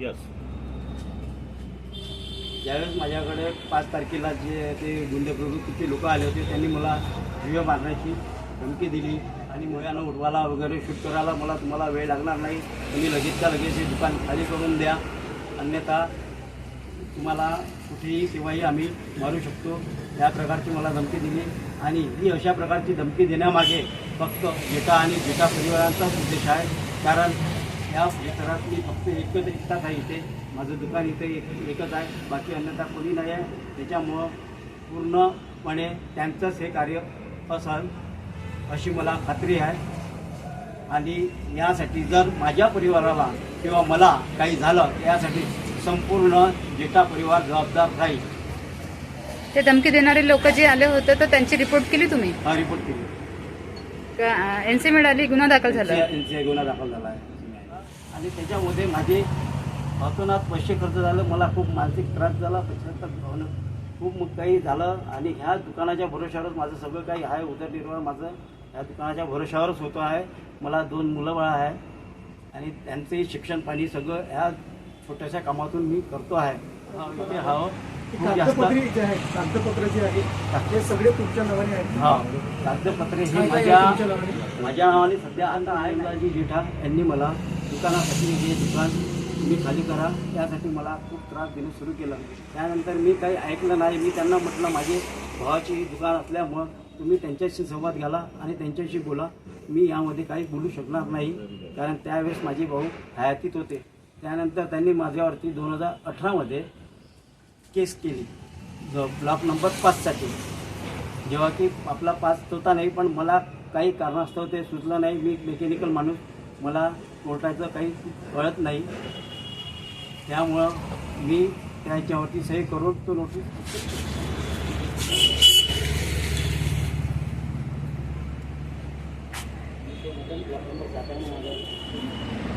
Yes ज्यावेळेस माझ्याकडे पाच तारखेला जे ते गुंडे प्रवृत्तीचे लोक आले होते त्यांनी मला जीव मारण्याची धमकी दिली आणि मुळ्यानं उठवायला वगैरे शूट करायला मला तुम्हाला वेळ लागणार नाही. तुम्ही लगेचच्या लगेच हे दुकान खाली करून द्या. अन्यथा तुम्हाला कुठेही सेवाही आम्ही मारू शकतो. या प्रकारची मला धमकी दिली आणि ही अशा प्रकारची धमकी देण्यामागे फक्त जेटा आणि जेटा परिवारांचाच उद्देश आहे. कारण या परिसरात मी फक्त एकच एकटाच आहे इथे. माझं दुकान इथे एक एकच आहे. बाकी अन्यथा कोणी नाही आहे. त्याच्यामुळं पूर्णपणे त्यांचंच हे कार्य असाल अशी मला खात्री आहे. आणि यासाठी जर माझ्या परिवाराला किंवा मला काही झालं यासाठी संपूर्ण जेटा परिवार जबाबदार राहील. ते धमकी देणारे लोक जे आले होते तर त्यांची रिपोर्ट केली तुम्ही? हा रिपोर्ट केली. एनसी मिळाली गुन्हा दाखल झाला. यांचा गुन्हा दाखल झाला आहे. आणि त्याच्यामध्ये माझे अतोनात पैसे खर्च झालं मला खूप मानसिक त्रास झाला पश्चाताप भावना खूप मग काही झालं आणि ह्या दुकानाच्या भरोशावरच माझं सगळं काही आहे उदरनिर्वाह माझं ह्या दुकानाच्या भरोशावरच होतं आहे. मला दोन मुलं बाळ आहे आणि त्यांचंही शिक्षण पाणी सगळं ह्या छोट्याशा कामातून मी करतो आहे. इथे हा कागदपत्रे जे आहेत कागदपत्र जे आहेत ते सगळे तुमच्या नावाने आहेत. हा कागदपत्रे हे माझ्या? माझ्या नावाने सध्या आता आहे मुलाजी जेठा यांनी मला दुकानासाठी हे दुकान तुम्ही खाली करा. त्यासाठी मला खूप त्रास देणं सुरू केलं. त्यानंतर मी काही ऐकलं नाही. मी त्यांना म्हटलं माझे भावाची दुकान असल्यामुळं तुम्ही त्यांच्याशी संवाद घाला आणि त्यांच्याशी बोला. मी यामध्ये काही बोलू शकणार नाही कारण त्यावेळेस माझे भाऊ हयातीत होते. त्यानंतर त्यांनी माझ्यावरती दोन हजार अठरामध्ये केस केली. ब्लॉक नंबर पाचसाठी जेव्हा की आपला पास होता नाही पण मला काही कारणास्तव ते सुचलं नाही. मी मेकॅनिकल माणूस मला कोर्टाचं काही कळत नाही. त्यामुळं मी त्याच्यावरती सही करून तो नोटीस ब्लॉक